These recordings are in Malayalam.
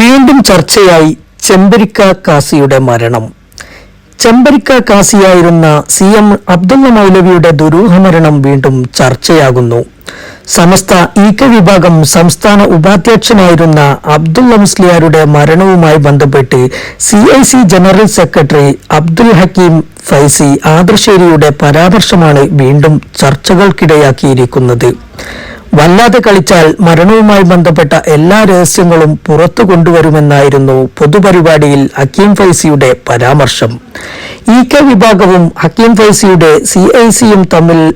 വീണ്ടും ചർച്ചയായി ചെമ്പരിക്ക കാസിയുടെ മരണം. ചെമ്പരിക്ക കാസിയായിരുന്ന സി എം അബ്ദുള്ള മൗലവിയുടെ ദുരൂഹമരണം വീണ്ടും ചർച്ചയാകുന്നു. സമസ്ത ഈക്ക വിഭാഗം സംസ്ഥാന ഉപാധ്യക്ഷനായിരുന്ന അബ്ദുള്ള മുസ്ലിയാരുടെ മരണവുമായി ബന്ധപ്പെട്ട് C I C general secretary Abdul Hakeem Faizy ആദർശേരിയുടെ പരാമർശമാണ് വീണ്ടും ചർച്ചകൾക്കിടയാക്കിയിരിക്കുന്നത്. വല്ലാതെ കളിച്ചാൽ മരണവുമായി ബന്ധപ്പെട്ട എല്ലാ രഹസ്യങ്ങളും പുറത്തു കൊണ്ടുവരുമെന്നായിരുന്നു പൊതുപരിപാടിയിൽ ഹക്കീം ഫൈസിയുടെ പരാമർശം. ഇ കെ വിഭാഗവും ഹക്കീം ഫൈസിയുടെ സി ഐ സിയും തമ്മിൽ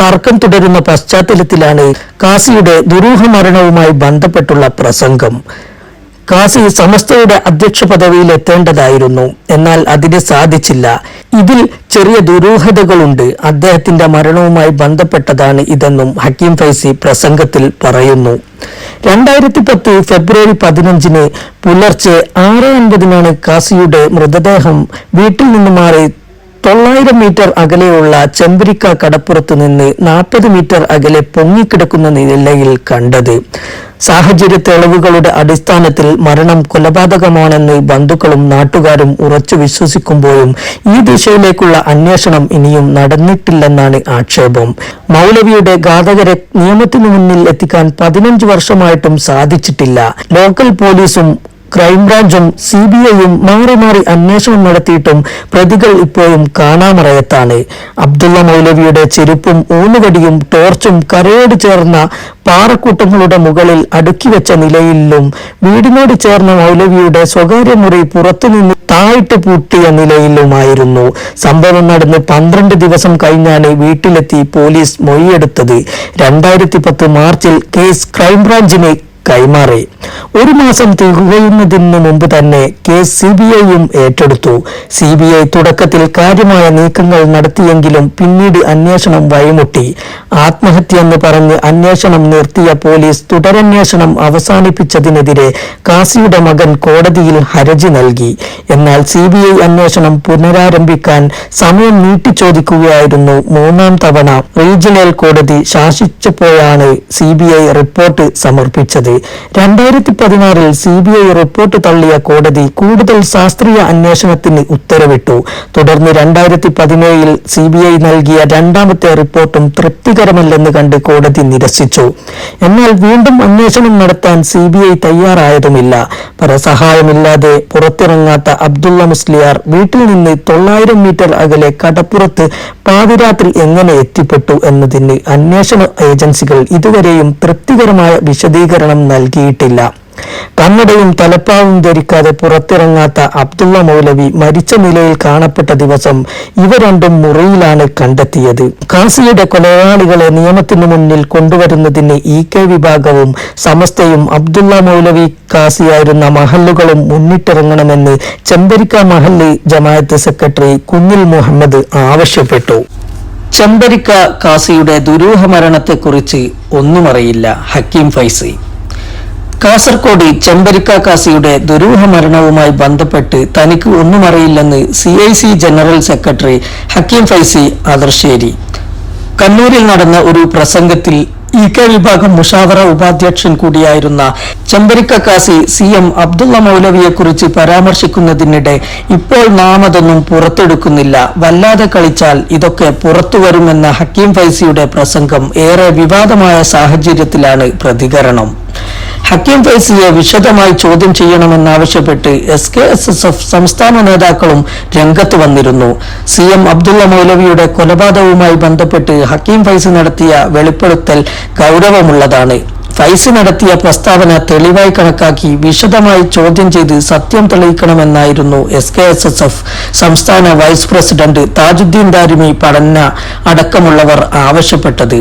തർക്കം തുടരുന്ന പശ്ചാത്തലത്തിലാണ് കാസിയുടെ ദുരൂഹ മരണവുമായി ബന്ധപ്പെട്ടുള്ള പ്രസംഗം. കാസി സമസ്തയുടെ അധ്യക്ഷ പദവിയിൽ എത്തേണ്ടതായിരുന്നു എന്നാൽ അതിന് സാധിച്ചില്ല. ഇതിൽ ചെറിയ ദുരൂഹതകളുണ്ട്. അദ്ദേഹത്തിന്റെ മരണവുമായി ബന്ധപ്പെട്ടതാണ് ഇതെന്നും ഹക്കീം ഫൈസി പ്രസംഗത്തിൽ പറയുന്നു. രണ്ടായിരത്തി പത്ത് ഫെബ്രുവരി പതിനഞ്ചിന് പുലർച്ചെ ആറ് അൻപതിനാണ് കാസിയുടെ മൃതദേഹം വീട്ടിൽ നിന്ന് മാറി തൊള്ളായിരം മീറ്റർ അകലെയുള്ള ചെമ്പരിക്ക കടപ്പുറത്ത് നിന്ന് നാൽപ്പത് മീറ്റർ അകലെ പൊങ്ങിക്കിടക്കുന്ന നിലയിൽ കണ്ടത്. സാഹചര്യ തെളിവുകളുടെ അടിസ്ഥാനത്തിൽ മരണം കൊലപാതകമാണെന്ന് ബന്ധുക്കളും നാട്ടുകാരും ഉറച്ചു വിശ്വസിക്കുമ്പോഴും ഈ ദിശയിലേക്കുള്ള അന്വേഷണം ഇനിയും നടന്നിട്ടില്ലെന്നാണ് ആക്ഷേപം. മൗലവിയുടെ ഘാതകരെ നിയമത്തിനു മുന്നിൽ എത്തിക്കാൻ പതിനഞ്ച് വർഷമായിട്ടും സാധിച്ചിട്ടില്ല. ലോക്കൽ പോലീസും ക്രൈംബ്രാഞ്ചും സി ബി ഐയും മാറി മാറി അന്വേഷണം നടത്തിയിട്ടും പ്രതികൾ ഇപ്പോഴും കാണാമറയത്താണ്. അബ്ദുള്ള മൗലവിയുടെ ചെരുപ്പും ഊന്നുകടിയും ടോർച്ചും കരയോട് ചേർന്ന പാറക്കൂട്ടങ്ങളുടെ മുകളിൽ അടുക്കി വെച്ച നിലയിലും വീടിനോട് ചേർന്ന മൗലവിയുടെ സ്വകാര്യ മുറി പുറത്തുനിന്ന് താഴ്ത്തു പൂട്ടിയ നിലയിലുമായിരുന്നു. സംഭവം നടന്ന് പന്ത്രണ്ട് ദിവസം കഴിഞ്ഞാണ് വീട്ടിലെത്തി പോലീസ് മൊഴിയെടുത്തത്. രണ്ടായിരത്തി പത്ത് മാർച്ചിൽ കേസ് ക്രൈംബ്രാഞ്ചിന് കൈമാറി. ഒരു മാസം തികയുന്നതിന് മുമ്പ് തന്നെ കേസ് സി ബി ഐയും ഏറ്റെടുത്തു. സി ബി ഐ തുടക്കത്തിൽ കാര്യമായ നീക്കങ്ങൾ നടത്തിയെങ്കിലും പിന്നീട് അന്വേഷണം വഴിമുട്ടി. ആത്മഹത്യ എന്ന് പറഞ്ഞ് അന്വേഷണം നിർത്തിയ പോലീസ് തുടരന്വേഷണം അവസാനിപ്പിച്ചതിനെതിരെ കാസിയുടെ മകൻ കോടതിയിൽ ഹർജി നൽകി. എന്നാൽ സി ബി ഐ അന്വേഷണം പുനരാരംഭിക്കാൻ സമയം നീട്ടി ചോദിക്കുകയായിരുന്നു മൂന്നാം തവണ. റീജിയണൽ കോടതി ശാസിച്ചപ്പോഴാണ് സി ബി ഐ റിപ്പോർട്ട് സമർപ്പിച്ചത്. രണ്ടായിരത്തി പതിനാറിൽ സി ബി ഐ റിപ്പോർട്ട് തള്ളിയ കോടതി കൂടുതൽ ശാസ്ത്രീയ അന്വേഷണത്തിന് ഉത്തരവിട്ടു. തുടർന്ന് രണ്ടായിരത്തി പതിനേഴിൽ സി ബി ഐ നൽകിയ രണ്ടാമത്തെ റിപ്പോർട്ടും തൃപ്തികരമല്ലെന്ന് കണ്ട് കോടതി നിരസിച്ചു. എന്നാൽ വീണ്ടും അന്വേഷണം നടത്താൻ സി ബി ഐ തയ്യാറായതുമില്ല. പരസഹായമില്ലാതെ പുറത്തിറങ്ങാത്ത അബ്ദുള്ള മുസ്ലിയാർ വീട്ടിൽ നിന്ന് തൊള്ളായിരം മീറ്റർ അകലെ കടപ്പുറത്ത് പാതിരാത്രി എങ്ങനെ എത്തിപ്പെട്ടു എന്നതിന് അന്വേഷണ ഏജൻസികൾ ഇതുവരെയും തൃപ്തികരമായ വിശദീകരണം നൽകിയിട്ടില്ല. കണ്ണടയും തലപ്പാവും ധരിക്കാതെ പുറത്തിറങ്ങാത്ത അബ്ദുള്ള മൗലവി മരിച്ച നിലയിൽ കാണപ്പെട്ട ദിവസം ഇവ രണ്ടും മുറിയിലാണ് കണ്ടെത്തിയത്. കാസിയുടെ കൊലയാളികളെ നിയമത്തിനു മുന്നിൽ കൊണ്ടുവരുന്നതിന് ഇ കെ വിഭാഗവും സമസ്തയും അബ്ദുള്ള മൗലവി കാസിയായിരുന്ന മഹല്ലുകളും മുന്നിട്ടിറങ്ങണമെന്ന് ചെമ്പരിക്ക മഹല്ല് ജമായത്ത് സെക്രട്ടറി കുഞ്ഞിൽ മുഹമ്മദ് ആവശ്യപ്പെട്ടു. ചെമ്പരിക്ക കാസിയുടെ ദുരൂഹ മരണത്തെക്കുറിച്ച് ഒന്നും അറിയില്ല ഹക്കീം ഫൈസി. കാസർകോട് ചെമ്പരിക്ക കാസിയുടെ ദുരൂഹ മരണവുമായി ബന്ധപ്പെട്ട് തനിക്ക് ഒന്നും അറിയില്ലെന്ന് C I C general secretary Hakeem Faizy Adrisseri. കണ്ണൂരിൽ നടന്ന ഒരു പ്രസംഗത്തിൽ ഇ കെ വിഭാഗം മുഷാവറ ഉപാധ്യക്ഷൻ കൂടിയായിരുന്ന ചെമ്പരിക്ക കാസി സി എം അബ്ദുള്ള മൗലവിയെക്കുറിച്ച് പരാമർശിക്കുന്നതിനിടെ ഇപ്പോൾ നാം അതൊന്നും പുറത്തെടുക്കുന്നില്ല. വല്ലാതെ കളിച്ചാൽ ഇതൊക്കെ പുറത്തുവരുമെന്ന ഹക്കീം ഫൈസിയുടെ പ്രസംഗം ഏറെ വിവാദമായ സാഹചര്യത്തിലാണ് പ്രതികരണം. ഹക്കീം ഫൈസിയെ വിശദമായി ചോദ്യം ചെയ്യണമെന്നാവശ്യപ്പെട്ട് S K S S F സംസ്ഥാന നേതാക്കളും രംഗത്ത് വന്നിരുന്നു. സി എം അബ്ദുള്ള മൗലവിയുടെ കൊലപാതകവുമായി ബന്ധപ്പെട്ട് ഹക്കീം ഫൈസ് നടത്തിയ വെളിപ്പെടുത്തൽ ഗൗരവമുള്ളതാണ്. ഫൈസ് നടത്തിയ പ്രസ്താവന തെളിവായി കണക്കാക്കി വിശദമായി ചോദ്യം ചെയ്ത് സത്യം തെളിയിക്കണമെന്നായിരുന്നു S K S S F സംസ്ഥാന വൈസ് പ്രസിഡന്റ് താജുദ്ദീൻ ദാരിമി പഠന അടക്കമുള്ളവർ ആവശ്യപ്പെട്ടത്.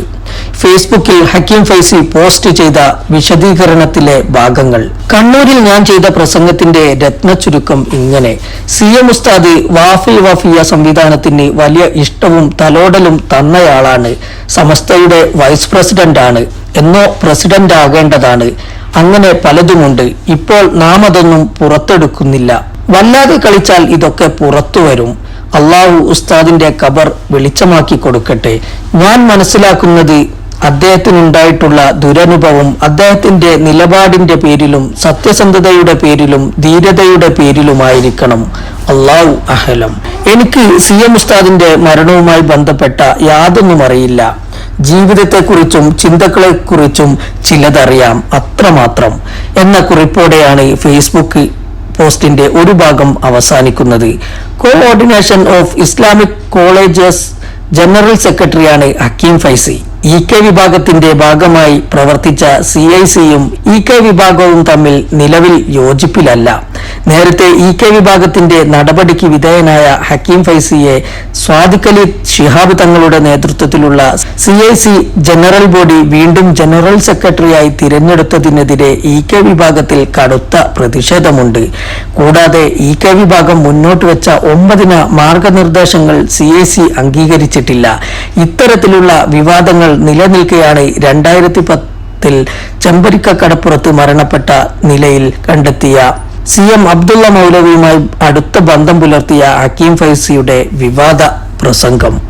ഫേസ്ബുക്കിൽ ഹക്കീം ഫൈസി പോസ്റ്റ് ചെയ്ത വിശദീകരണത്തിലെ ഭാഗങ്ങൾ. കണ്ണൂരിൽ ഞാൻ ചെയ്ത പ്രസംഗത്തിന്റെ രത്ന ചുരുക്കം ഇങ്ങനെ. സി എം ഉസ്താദ് വാഫി വാഫിയ സംവിധാനത്തിന് വലിയ ഇഷ്ടവും തലോടലും തന്നയാളാണ്. സമസ്തയുടെ വൈസ് പ്രസിഡന്റാണ്. എന്നോ പ്രസിഡന്റ് ആകേണ്ടതാണ് അങ്ങനെ പലതുമുണ്ട്. ഇപ്പോൾ നാം അതൊന്നും പുറത്തെടുക്കുന്നില്ല. വല്ലാതെ കളിച്ചാൽ ഇതൊക്കെ പുറത്തു വരും. അള്ളാഹു ഉസ്താദിന്റെ കബർ വെളിച്ചമാക്കി കൊടുക്കട്ടെ. ഞാൻ മനസ്സിലാക്കുന്നത് അദ്ദേഹത്തിനുണ്ടായിട്ടുള്ള ദുരനുഭവം അദ്ദേഹത്തിന്റെ നിലപാടിന്റെ പേരിലും സത്യസന്ധതയുടെ പേരിലും ധീരതയുടെ പേരിലുമായിരിക്കണം. അള്ളാഹു അഹലം. എനിക്ക് സി എം ഉസ്താദിന്റെ മരണവുമായി ബന്ധപ്പെട്ട യാതൊന്നും അറിയില്ല. ജീവിതത്തെക്കുറിച്ചും ചിന്തകളെക്കുറിച്ചും ചിലതറിയാം അത്രമാത്രം. എന്ന കുറിപ്പോടെയാണ് ഫേസ്ബുക്ക് പോസ്റ്റിന്റെ ഒരു ഭാഗം അവസാനിക്കുന്നത്. Coordination of Islamic colleges general സെക്രട്ടറിയാണ് ഹക്കീം ഫൈസി. ഇ കെ വിഭാഗത്തിന്റെ ഭാഗമായി പ്രവർത്തിച്ച സി ഐ സിയും ഇ കെ വിഭാഗവും തമ്മിൽ നിലവിൽ യോജിപ്പിലല്ല. നേരത്തെ ഇ കെ വിഭാഗത്തിന്റെ നടപടിക്ക് വിധേയനായ ഹക്കീം ഫൈസിയെ സ്വാദിഖലി ഷിഹാബ് തങ്ങളുടെ നേതൃത്വത്തിലുള്ള C I C general body വീണ്ടും ജനറൽ സെക്രട്ടറിയായി തിരഞ്ഞെടുത്തതിനെതിരെ ഇ കെ വിഭാഗത്തിൽ കടുത്ത പ്രതിഷേധമുണ്ട്. കൂടാതെ ഇ കെ വിഭാഗം മുന്നോട്ട് വെച്ച ഒമ്പതിന മാർഗനിർദ്ദേശങ്ങൾ സി ഐ സി അംഗീകരിച്ചിട്ടില്ല. ഇത്തരത്തിലുള്ള വിവാദങ്ങൾ നിലനിൽക്കുകയാണ് രണ്ടായിരത്തി പത്തിൽ ചെമ്പരിക്ക കടപ്പുറത്ത് മരണപ്പെട്ട നിലയിൽ കണ്ടെത്തിയ സി എം അബ്ദുള്ള മൗലവിയുമായി അടുത്ത ബന്ധം പുലർത്തിയ ഹക്കീം ഫൈസിയുടെ വിവാദ പ്രസംഗം.